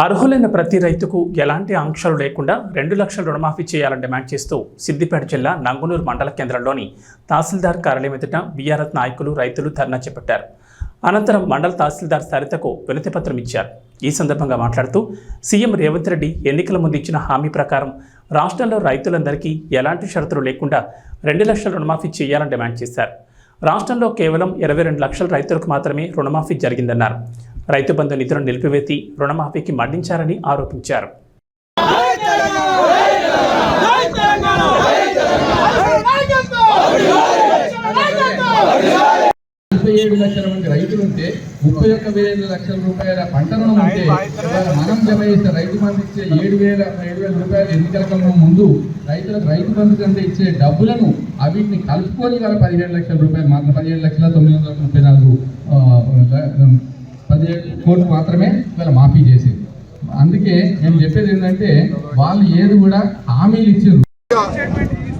అర్హులైన ప్రతి రైతుకు ఎలాంటి ఆంక్షలు లేకుండా రెండు లక్షల రుణమాఫీ చేయాలని డిమాండ్ చేస్తూ సిద్దిపేట జిల్లా నంగునూరు మండల కేంద్రంలోని తహసీల్దార్ కార్యాలయం ఎదుట బీఆర్ఎస్ నాయకులు రైతులు ధర్నా చేపట్టారు. అనంతరం మండల తహసీల్దార్ సరితకు వినతిపత్రం ఇచ్చారు. ఈ సందర్భంగా మాట్లాడుతూ సీఎం రేవంత్ రెడ్డి ఎన్నికల ముందు ఇచ్చిన హామీ ప్రకారం రాష్ట్రంలో రైతులందరికీ ఎలాంటి షరతులు లేకుండా రెండు లక్షల రుణమాఫీ చేయాలని డిమాండ్ చేశారు. రాష్ట్రంలో కేవలం ఇరవై రెండు లక్షల రైతులకు మాత్రమే రుణమాఫీ జరిగిందన్నారు. రైతు బంధు నిధులను నిలిపివేసి రుణమాఫీకి మళ్ళించారని ఆరోపించారు. ముప్పై ఏడు లక్షల మంది రైతులు ఉంటే ముప్పై ఒక్క వేల లక్షల రూపాయల పంట రుణం ఉంటే మనం జమ చేసే రైతు బంధు ఇచ్చే ఏడు వేల ఏడు వేల రూపాయలు ఎన్నికల కన్నా ముందు రైతులకు రైతు బంధు కింద ఇచ్చే డబ్బులను అవిటిని కలుపుకొని ఇవాళ పదిహేడు లక్షల రూపాయలు మాత్రం పదిహేడు లక్షల తొమ్మిది వందల ముప్పై నాలుగు ఆ, పదిహేడు కోట్లు మాత్రమే ఇవాళ మాఫీ చేసింది. అందుకే నేను చెప్పేది ఏంటంటే వాళ్ళు ఏది కూడా హామీలు ఇచ్చారు.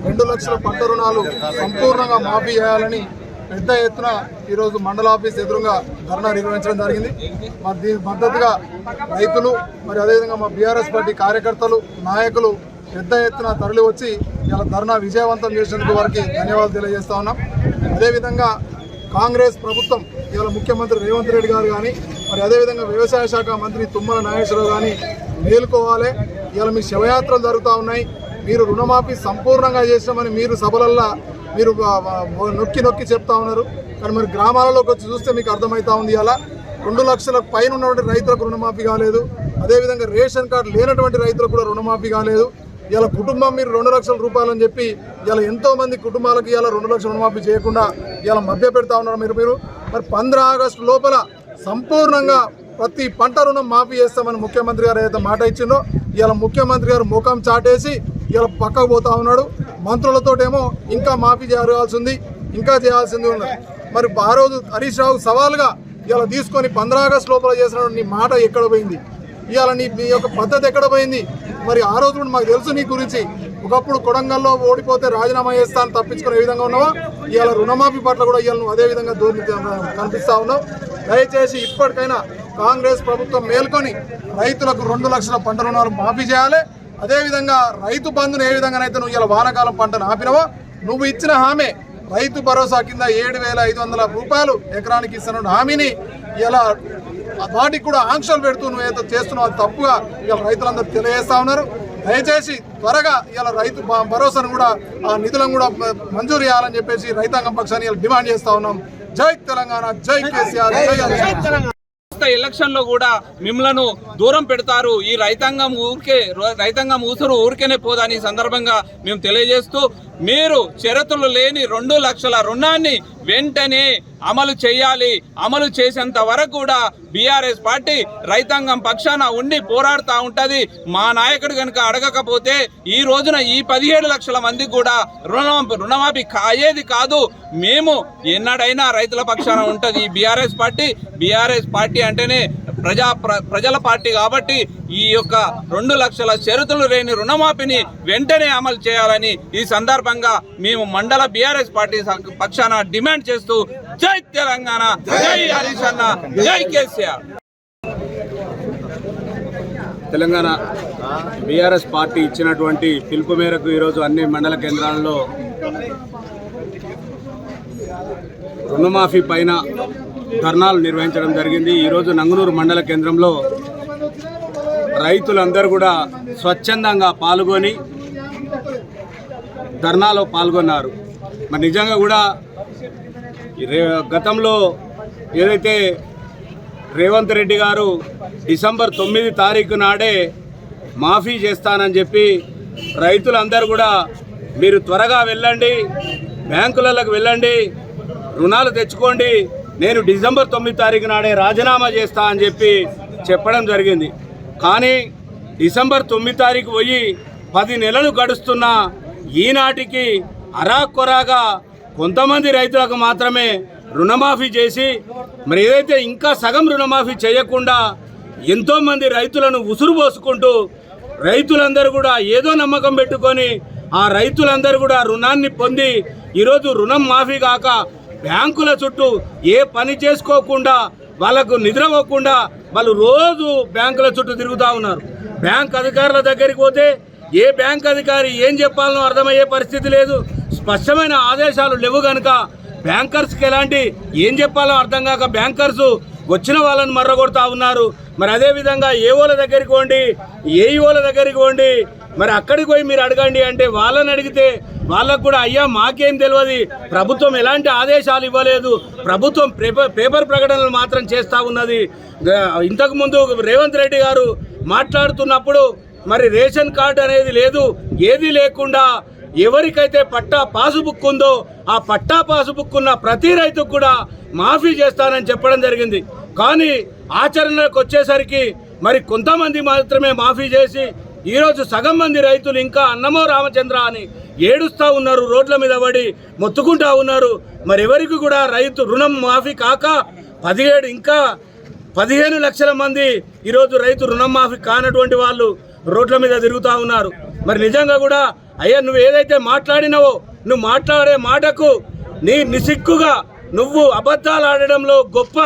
రెండు లక్షల పంట రుణాలు సంపూర్ణంగా మాఫీ చేయాలని పెద్ద ఎత్తున ఈరోజు మండల ఆఫీస్ ఎదురుగా ధర్నా నిర్వహించడం జరిగింది. మరి దీని మద్దతుగా రైతులు మరి అదేవిధంగా మా బీఆర్ఎస్ పార్టీ కార్యకర్తలు నాయకులు పెద్ద ఎత్తున తరలి వచ్చి ఇలా ధర్నా విజయవంతం చేసినందుకు వారికి ధన్యవాదాలు తెలియజేస్తా ఉన్నాం. అదేవిధంగా కాంగ్రెస్ ప్రభుత్వం ఇవాళ ముఖ్యమంత్రి రేవంత్ రెడ్డి గారు కానీ మరి అదేవిధంగా వ్యవసాయ శాఖ మంత్రి తుమ్మల నాగేశ్వరరావు కానీ మేలుకోవాలి. ఇవాళ మీ శవయాత్రలు జరుగుతూ ఉన్నాయి. మీరు రుణమాఫీ సంపూర్ణంగా చేసినామని మీరు సభలల్లా మీరు నొక్కి నొక్కి చెప్తా ఉన్నారు. కానీ మరి గ్రామాలలోకి వచ్చి చూస్తే మీకు అర్థమవుతా ఉంది అలా రెండు లక్షల పైన ఉన్నటువంటి రైతులకు రుణమాఫీ కాలేదు. అదేవిధంగా రేషన్ కార్డు లేనటువంటి రైతులకు కూడా రుణమాఫీ కాలేదు. ఇలా కుటుంబం మీరు రెండు లక్షల రూపాయలు అని చెప్పి ఇలా ఎంతో మంది కుటుంబాలకు ఇలా రెండు లక్షల రుణమాఫీ చేయకుండా ఇలా మధ్య పెడతా ఉన్నారు మీరు మీరు. మరి పంద్రా ఆగస్టు లోపల సంపూర్ణంగా ప్రతి పంట రుణం మాఫీ చేస్తామని ముఖ్యమంత్రి గారు ఏదైతే మాట ఇచ్చిందో ఇలా ముఖ్యమంత్రి గారు ముఖం చాటేసి ఇలా పక్కకు పోతా ఉన్నాడు. మంత్రులతోటేమో ఇంకా మాఫీ జరగాల్సింది ఇంకా చేయాల్సింది ఉన్నది మరి ఆ రోజు హరీష్ రావు సవాల్గా ఇలా తీసుకొని పంద్రా ఆగస్టు లోపల చేసిన నీ మాట ఎక్కడ పోయింది? ఇవాళ నీ నీ యొక్క పద్ధతి ఎక్కడ పోయింది? మరి ఆ రోజు మాకు తెలుసు నీ గురించి. ఒకప్పుడు కొడంగల్లో ఓడిపోతే రాజీనామా చేస్తాను తప్పించుకునే విధంగా ఉన్నావా? ఇవాళ రుణమాఫీ పట్ల కూడా ఇవాళ నువ్వు అదే విధంగా దూరి కనిపిస్తా ఉన్నావు. దయచేసి ఇప్పటికైనా కాంగ్రెస్ ప్రభుత్వం మేల్కొని రైతులకు రెండు లక్షల పంట రుణాలు మాఫీ చేయాలి. అదేవిధంగా రైతు బంధును ఏ విధంగానైతే నువ్వు ఇలా వానాకాలం పంటను ఆపినవో నువ్వు ఇచ్చిన హామీ రైతు భరోసా కింద ఏడు వేల ఐదు వందల రూపాయలు ఎకరానికి ఇస్తున్న హామీని ఇలా వాటికి కూడా ఆంక్షలు పెడుతూ నువ్వు ఏదో చేస్తున్నావు అది తప్పుగా ఇలా రైతులందరూ తెలియజేస్తా ఉన్నారు. దయచేసి త్వరగా ఇలా రైతు భరోసాను కూడా ఆ నిధులను కూడా మంజూరు చేయాలని చెప్పేసి రైతాంగం పక్షాన్ని ఇలా డిమాండ్ చేస్తా ఉన్నాం. జై తెలంగాణ జై కేసీఆర్ జై తెలంగాణ. ఎలక్షన్లో కూడా మిమ్మలను దూరం పెడతారు. ఈ రైతాంగం ఊరికే రైతాంగం ఊసరు ఊరికేనే పోదని ఈ సందర్భంగా మేము తెలియజేస్తూ మీరు షరతులు లేని రెండు లక్షల రుణాన్ని వెంటనే అమలు చేయాలి. అమలు చేసేంత వరకు కూడా బీఆర్ఎస్ పార్టీ రైతాంగం పక్షాన ఉండి పోరాడుతూ ఉంటుంది. మా నాయకుడు కనుక అడగకపోతే ఈ రోజున ఈ పదిహేడు లక్షల మంది కూడా రుణం రుణమాఫీ కాయేది కాదు. మేము ఎన్నడైనా రైతుల పక్షాన ఉంటుంది ఈ బీఆర్ఎస్ పార్టీ. బీఆర్ఎస్ పార్టీ అంటేనే ప్రజా ప్ర- ప్రజల పార్టీ కాబట్టి ఈ యొక్క రెండు లక్షల షరతులు లేని రుణమాఫీని వెంటనే అమలు చేయాలని ఈ సందర్భంగా మేము మండల బీఆర్ఎస్ పార్టీ పక్షాన డిమాండ్ చేస్తూ జై తెలంగాణ జై హరీష్ అన్న జై కేసీఆర్. తెలంగాణ బీఆర్ఎస్ పార్టీ ఇచ్చినటువంటి పిలుపు మేరకు ఈరోజు అన్ని మండల కేంద్రాల్లో రుణమాఫీ పైన ధర్నాలు నిర్వహించడం జరిగింది. ఈరోజు నంగునూరు మండల కేంద్రంలో రైతులందరూ కూడా స్వచ్ఛందంగా పాల్గొని ధర్నాలో పాల్గొన్నారు. మరి నిజంగా కూడా రే గతంలో ఏదైతే రేవంత్ రెడ్డి గారు డిసెంబర్ తొమ్మిది తారీఖు నాడే మాఫీ చేస్తానని చెప్పి రైతులందరూ కూడా మీరు త్వరగా వెళ్ళండి బ్యాంకులకు వెళ్ళండి. రుణాలు తెచ్చుకోండి. నేను డిసెంబర్ తొమ్మిది తారీఖు నాడే రాజీనామా చేస్తా అని చెప్పి చెప్పడం జరిగింది. కానీ డిసెంబర్ తొమ్మిది తారీఖు పోయి పది నెలలు గడుస్తున్న ఈనాటికి అరాకొరాగా కొంతమంది రైతులకు మాత్రమే రుణమాఫీ చేసి మరి ఏదైతే ఇంకా సగం రుణమాఫీ చేయకుండా ఎంతోమంది రైతులను ఉసురు పోసుకుంటూ రైతులందరూ కూడా ఏదో నమ్మకం పెట్టుకొని ఆ రైతులందరూ కూడా రుణాన్ని పొంది ఈరోజు రుణం మాఫీ కాక బ్యాంకుల చుట్టూ ఏ పని చేసుకోకుండా వాళ్ళకు నిద్రపోకుండా వాళ్ళు రోజు బ్యాంకుల చుట్టూ తిరుగుతూ ఉన్నారు. బ్యాంక్ అధికారుల దగ్గరికి పోతే ఏ బ్యాంక్ అధికారి ఏం చెప్పాలనో అర్థమయ్యే పరిస్థితి లేదు. స్పష్టమైన ఆదేశాలు లేవు కనుక బ్యాంకర్స్కి ఎలాంటి ఏం చెప్పాలో అర్థం కాక బ్యాంకర్స్ వచ్చిన వాళ్ళని మర్రగొడతా ఉన్నారు. మరి అదే విధంగా ఏఓల దగ్గరికి పోండి ఏఈఓల దగ్గరికి పోండి మరి అక్కడికి పోయి మీరు అడగండి అంటే వాళ్ళని అడిగితే వాళ్ళకు కూడా అయ్యా మాకేం తెలియదు ప్రభుత్వం ఎలాంటి ఆదేశాలు ఇవ్వలేదు. ప్రభుత్వం పేపర్ పేపర్ ప్రకటనలు మాత్రం చేస్తూ ఉన్నది. ఇంతకుముందు రేవంత్ రెడ్డి గారు మాట్లాడుతున్నప్పుడు మరి రేషన్ కార్డు అనేది లేదు ఏది లేకుండా ఎవరికైతే పట్టా పాసుబుక్ ఉందో ఆ పట్టా పాసుబుక్ ఉన్న ప్రతి రైతుకు కూడా మాఫీ చేస్తానని చెప్పడం జరిగింది. కానీ ఆచరణకు వచ్చేసరికి మరి కొంతమంది మాత్రమే మాఫీ చేసి ఈరోజు సగం మంది రైతులు ఇంకా అన్నమో రామచంద్ర అని ఏడుస్తూ ఉన్నారు రోడ్ల మీద పడి మొత్తుకుంటా ఉన్నారు. మరి ఎవరికి కూడా రైతు రుణం మాఫీ కాక పదిహేడు ఇంకా పదిహేను లక్షల మంది ఈరోజు రైతు రుణమాఫీ కానటువంటి వాళ్ళు రోడ్ల మీద తిరుగుతూ ఉన్నారు. మరి నిజంగా కూడా అయ్యా నువ్వు ఏదైతే మాట్లాడినావో నువ్వు మాట్లాడే మాటకు నీ నిసిక్కుగా నువ్వు అబద్ధాలు ఆడడంలో గొప్ప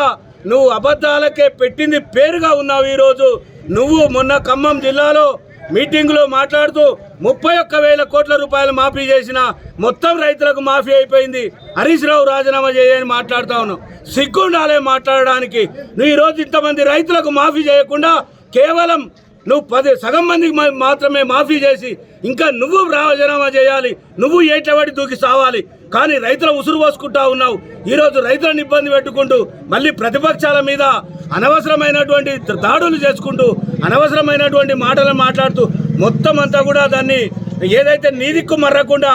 నువ్వు అబద్ధాలకే పెట్టింది పేరుగా ఉన్నావు ఈరోజు నువ్వు మొన్న ఖమ్మం జిల్లాలో మీటింగ్లో మాట్లాడుతూ ముప్పై ఒక్క వేల కోట్ల రూపాయలు మాఫీ చేసిన మొత్తం రైతులకు మాఫీ అయిపోయింది. హరీష్ రావు రాజీనామా చేయని మాట్లాడుతా ఉన్నావు సిగ్గుండాలే మాట్లాడడానికి. నువ్వు ఈరోజు ఇంతమంది రైతులకు మాఫీ చేయకుండా కేవలం నువ్వు పది సగం మందికి మాత్రమే మాఫీ చేసి ఇంకా నువ్వు రాజీనామా చేయాలి. నువ్వు ఏటబడి దూకి సావాలి. కానీ రైతుల ఉసురు పోసుకుంటా ఉన్నావు. ఈరోజు రైతులను ఇబ్బంది పెట్టుకుంటూ మళ్ళీ ప్రతిపక్షాల మీద అనవసరమైనటువంటి దాడులు చేసుకుంటూ అనవసరమైనటువంటి మాటలు మాట్లాడుతూ మొత్తం అంతా కూడా దాన్ని ఏదైతే నీదిక్కు మర్రకుండా